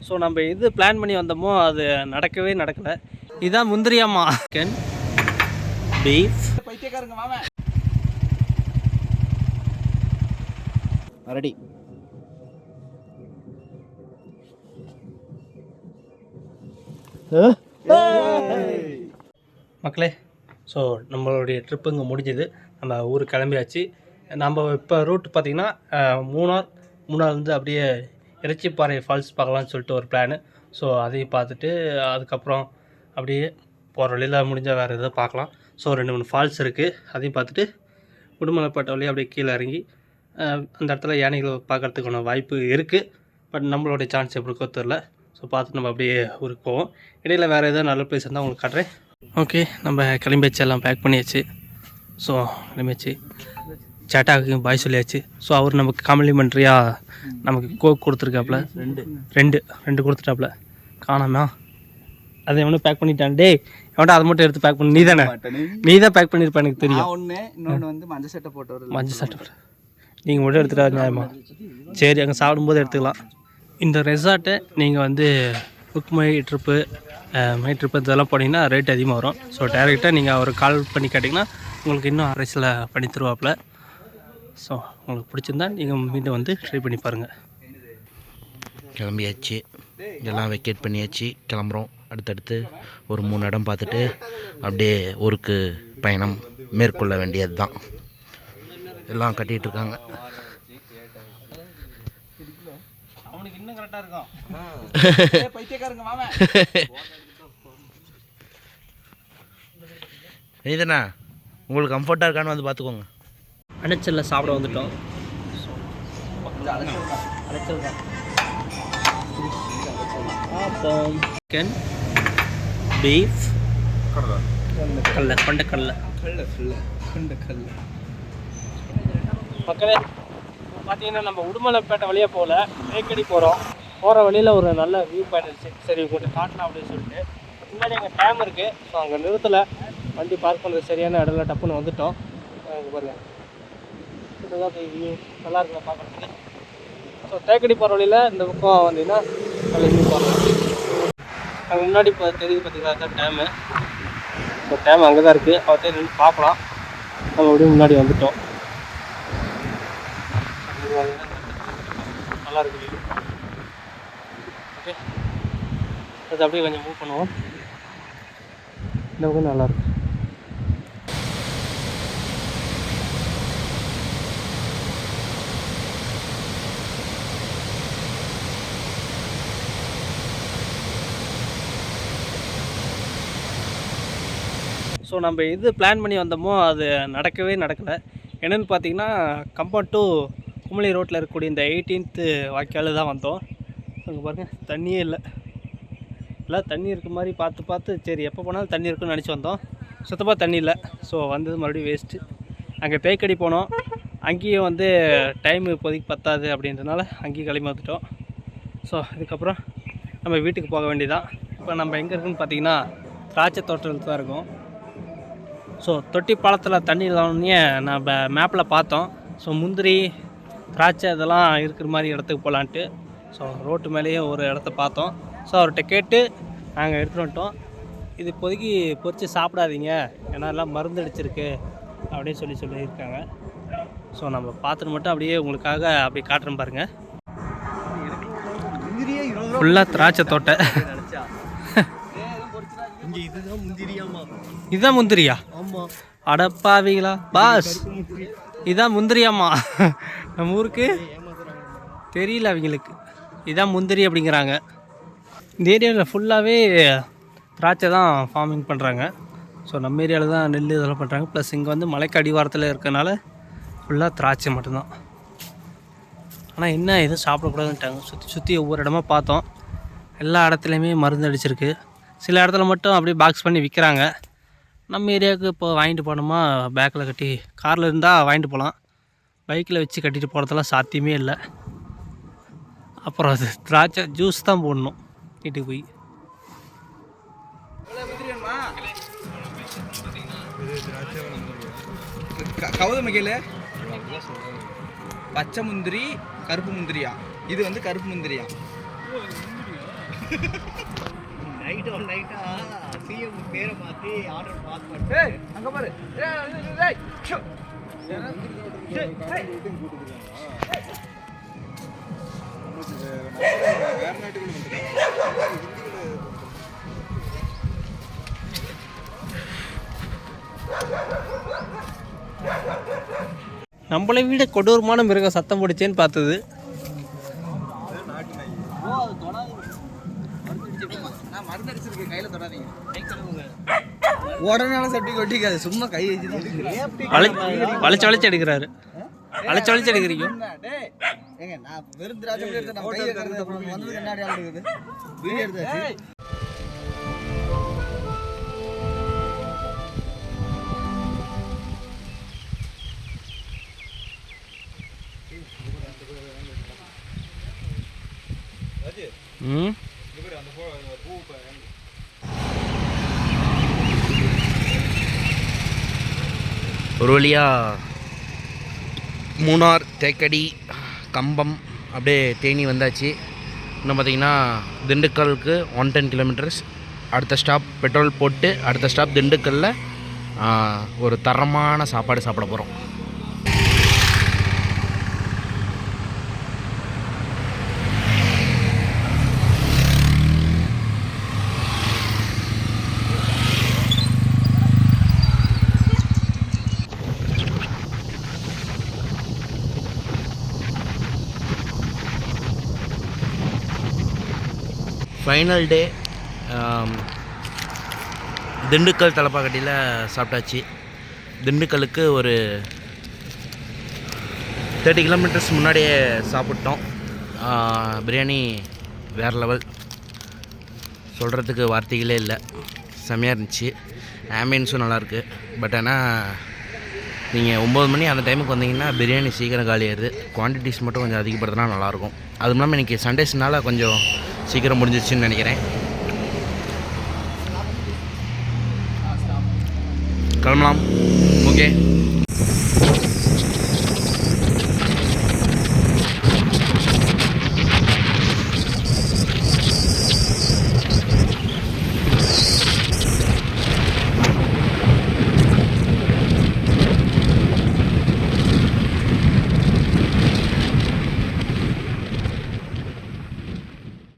So நம்ம இது plan பண்ணி வந்தோமோ அது நடக்கவே நடக்கலை. இதான் முந்திரியாமா சிக்கன் பீஃப் ரெடி. மக்களே ஸோ நம்மளுடைய ட்ரிப்பு இங்கே முடிஞ்சுது. நம்ம ஊருக்கு கிளம்பியாச்சு. நம்ம இப்போ ரூட் பார்த்திங்கன்னா அஹ், மூணாவது வந்து அப்படியே இறைச்சிப்பாறை ஃபால்ஸ் பார்க்கலாம்னு சொல்லிட்டு ஒரு பிளானு ஸோ அதையும் பார்த்துட்டு அதுக்கப்புறம் அப்படியே போகிற வழியில் முடிஞ்சால் வேறு எதாவது பார்க்கலாம். ஸோ ரெண்டு மூணு ஃபால்ஸ் இருக்குது அதையும் பார்த்துட்டு உடுமலைப்பட்ட வழியாக அப்படியே கீழே இறங்கி அந்த இடத்துல யானைகளை பார்க்கறதுக்கான வாய்ப்பு இருக்குது பட் நம்மளுடைய சான்ஸ் எப்படி இருக்கோ தெரில ஸோ பார்த்து நம்ம அப்படியே ஊருக்கு போவோம். இடையில் வேறு எதாவது நல்ல பிளேஸ் இருந்தால் உங்களுக்கு காட்டுறேன். ஓகே நம்ம கிளம்பியாச்சு. எல்லாம் பேக் பண்ணியாச்சு. ஸோ கிளம்பியாச்சு. சேட்டாக்கு பாய் சொல்லியாச்சு. ஸோ அவர் நமக்கு காம்ப்ளிமெண்ட்ரியாக நமக்கு கோக் கொடுத்துருக்காப்புல. ரெண்டு. ரெண்டு. ரெண்டு கொடுத்துட்டாப்புல. காணாமா? அதை எவனும் பேக் பண்ணிட்டான். டேய் எவன்டா அதை மட்டும் எடுத்து பேக் பண்ணி? நீ தானே? நீ தான் பேக் பண்ணியிருப்ப எனக்கு தெரியும். ஒன்று இன்னொன்று வந்து மஞ்சள் சட்டை போட்டவர் மஞ்சள் சட்டை நீங்கள் மட்டும் எடுத்துட்டா நியாயமா? சரி அங்கே சாப்பிடும்போது எடுத்துக்கலாம். இந்த ரெசார்ட்டை நீங்கள் வந்து book my trip my trip இதெல்லாம் போனீங்கன்னா ரேட் அதிகமாக வரும். ஸோ டேரெக்டாக நீங்கள் அவர் கால் பண்ணி கேட்டிங்கன்னா உங்களுக்கு இன்னும் அரசில் பண்ணி தருவாப்புல. ஸோ உங்களுக்கு பிடிச்சிருந்தா நீங்கள் மீண்டும் வந்து ட்ரை பண்ணி பாருங்கள் கிளம்பியாச்சு. எல்லாம் வெக்கேட் பண்ணியாச்சு. கிளம்புறோம். அடுத்தடுத்து ஒரு மூணு இடம் பார்த்துட்டு அப்படியே ஊருக்கு பயணம் மேற்கொள்ள வேண்டியது தான் எல்லாம் கட்டிகிட்டு இருக்காங்க. அவனுக்கு இன்னும் கரெக்டாக இருக்கும். பைத்தியக்காரங்க மாமா இதுண்ணா உங்களுக்கு கம்ஃபர்ட்டாக இருக்கான்னு வந்து பார்த்துக்கோங்க. அணைச்சலில் சாப்பிட வந்துட்டோம். அணைச்சல் தான் சிக்கன் பீஃப் கடல கொண்ட கடல கல்ல. கல்ல மக்களே பார்த்தீங்கன்னா நம்ம உடுமலைப்பேட்டை வழியாக போகல தேக்கடி போகிறோம் போகிற வழியில் ஒரு நல்ல வியூ பாயிண்ட் இருந்துச்சு சரி கொஞ்சம் காட்டலாம் அப்படின்னு சொல்லிட்டு. முன்னாடி அங்கே டேம் இருக்குது ஸோ அங்கே நிறுத்தலை. வண்டி பார்க் பண்ணுறது சரியான இடத்துல டப்புன்னு வந்துட்டோம். பாருங்கள் பாருங்க அந்த வியூ நல்லா இருக்குல்ல பார்க்குறதுக்கு. ஸோ தேக்கடி போகிற வழியில் இந்த பக்கம் வந்தீங்கன்னா நல்ல வியூ பார்க்கலாம் அங்கே முன்னாடி இப்போ தெரியுது பார்த்தீங்களா அதுதான் டேமு ஸோ டேம் அங்கே தான் இருக்குது அவர்கிட்ட நின்று பார்க்கலாம். நம்ம அப்படியே முன்னாடி வந்துட்டோம். நல்லா இருக்கு ஓகே அது அப்படியே கொஞ்சம் மூவ் பண்ணுவோம். இந்த பக்கம் நல்லாயிருக்கும் ஸோ நம்ம இது பிளான் பண்ணி வந்தோமோ அது நடக்கவே நடக்கலை. என்னென்னு பார்த்தீங்கன்னா கம்பேர்ட் டு குமளி ரோட்டில் இருக்கக்கூடிய இந்த எயிட்டீன்த்து வாய்க்கால் தான் வந்தோம். அங்கே பாருங்கள் தண்ணியே இல்லை. எல்லாம் தண்ணி இருக்க மாதிரி பார்த்து பார்த்து சரி எப்போ போனாலும் தண்ணி இருக்குன்னு நினச்சி வந்தோம். சுத்தமாக தண்ணி இல்லை. ஸோ வந்தது மறுபடியும் வேஸ்ட்டு அங்கே தேக்கடி போனோம். அங்கேயும் வந்து டைம் இப்போதைக்கு பத்தாது அப்படின்றனால அங்கேயும் கிளம்பி வந்துட்டோம். ஸோ இதுக்கப்புறம் நம்ம வீட்டுக்கு போக வேண்டியதான் இப்போ நம்ம எங்கே இருக்குன்னு பார்த்தீங்கன்னா திராட்சை தோட்டத்தில் தான் இருக்கும். ஸோ தொட்டி பாலத்தில் தண்ணி இல்லாமயே நம்ம மேப்பில் பார்த்தோம். ஸோ முந்திரி திராட்சை இதெல்லாம் இருக்கிற மாதிரி இடத்துக்கு போகலான்ட்டு ஸோ ரோட்டு மேலேயே ஒரு இடத்த பார்த்தோம். ஸோ அவர்கிட்ட கேட்டு நாங்கள் எடுத்துகிட்டு வந்துட்டோம். இது இப்போதைக்கு பொறிச்சு சாப்பிடாதீங்க. ஏன்னா எல்லாம் மருந்து அடிச்சிருக்கு அப்படின்னு சொல்லி சொல்லியிருக்காங்க. ஸோ நம்ம பார்த்துட்டு மட்டும் அப்படியே உங்களுக்காக அப்படியே காட்டுறேன் பாருங்கள் ஃபுல்லாக திராட்சை தோட்டை. இங்க இதுதான் முந்திரியாமா இதுதான் முந்திரியா? அடப்பாவீங்களா பாஸ். இதான் முந்திரியாம்மா நம்ம ஊருக்கு தெரியல அவங்களுக்கு. இதான் முந்திரி அப்படிங்கிறாங்க. இந்த ஏரியாவில் ஃபுல்லாகவே திராட்சை தான் ஃபார்மிங் பண்ணுறாங்க ஸோ நம்ம ஏரியாவில் தான் நெல் இதெல்லாம் பண்ணுறாங்க ப்ளஸ் இங்கே வந்து மலைக்கு அடிவாரத்தில் இருக்கனால ஃபுல்லாக திராட்சை மட்டும்தான். ஆனால் என்ன எதுவும் சாப்பிடக்கூடாதுன்ட்டாங்க. சுற்றி சுற்றி ஒவ்வொரு இடமா பார்த்தோம். எல்லா இடத்துலையுமே மருந்து அடிச்சிருக்கு. சில இடத்துல மட்டும் அப்படியே பாக்ஸ் பண்ணி விற்கிறாங்க நம்ம ஏரியாவுக்கு இப்போ வாங்கிட்டு போனோமா பேக்கில் கட்டி காரில் இருந்தால் வாங்கிட்டு போகலாம். பைக்கில் வச்சு கட்டிட்டு போகிறதெல்லாம் சாத்தியமே இல்லை. அப்புறம் அது திராட்சை ஜூஸ் தான் போடணும் வீட்டுக்கு போய். கவுத மகையில் பச்சை முந்திரி கருப்பு முந்திரியா? இது வந்து கருப்பு முந்திரியா? நைட்டோ நைட்டா சிஎம் பேரை மாற்றி ஆர்டர் பாஸ் பண்ணிட்டு அங்க பாரு. நம்மளை விட கொடூரமான மிருகம் சத்தம் போடுச்சேன்னு பார்த்தது உடனே சட்டி கொட்டிக்காது. சும்மா கை வச்சு வளை வளைச்சு வளைச்சு எடுக்கிறாரு. வளைச்சு வளைச்சு எடுக்கிறீங்க? டேய் ஏங்க நான் வெறும் திராட்சை கூட எடுத்து நான் கை வைக்கிறது அப்புறம் வந்தது கண்ணாடி ஆள் இருக்குது வீடியோ எடுத்தாச்சு ம் ஒரு வழியாக மூணார் தேக்கடி கம்பம் அப்படியே தேனி வந்தாச்சு. இன்னும் பார்த்தீங்கன்னா திண்டுக்கலுக்கு ஒன் டென் கிலோமீட்டர்ஸ் அடுத்த ஸ்டாப் பெட்ரோல் போட்டு அடுத்த ஸ்டாப் திண்டுக்கல்லில் ஒரு தரமான சாப்பாடு சாப்பிட போகிறோம் ஃபைனல் டே um, திண்டுக்கல் தலப்பாக்கட்டியில் சாப்பிட்டாச்சு. திண்டுக்கலுக்கு ஒரு தேர்ட்டி கிலோமீட்டர்ஸ் முன்னாடியே சாப்பிட்டோம். பிரியாணி வேறு லெவல் சொல்கிறதுக்கு வார்த்தைகளே இல்லை. செம்மையாக இருந்துச்சு. ஆம்பியன்ஸும் நல்லாயிருக்கு பட் ஆனால் நீங்கள் ஒம்பது மணி அந்த டைமுக்கு வந்தீங்கன்னா பிரியாணி சீக்கிரம் காலியாயிருது. குவான்டிட்டிஸ் மட்டும் கொஞ்சம் அதிகப்படுத்தினா நல்லாயிருக்கும். அதுவும் இல்லாமல் இன்றைக்கி சண்டேஸ்னால கொஞ்சம் சீக்கிரம் முடிஞ்சிச்சுன்னு நினைக்கிறேன். கிளம்பலாம். ஓகே.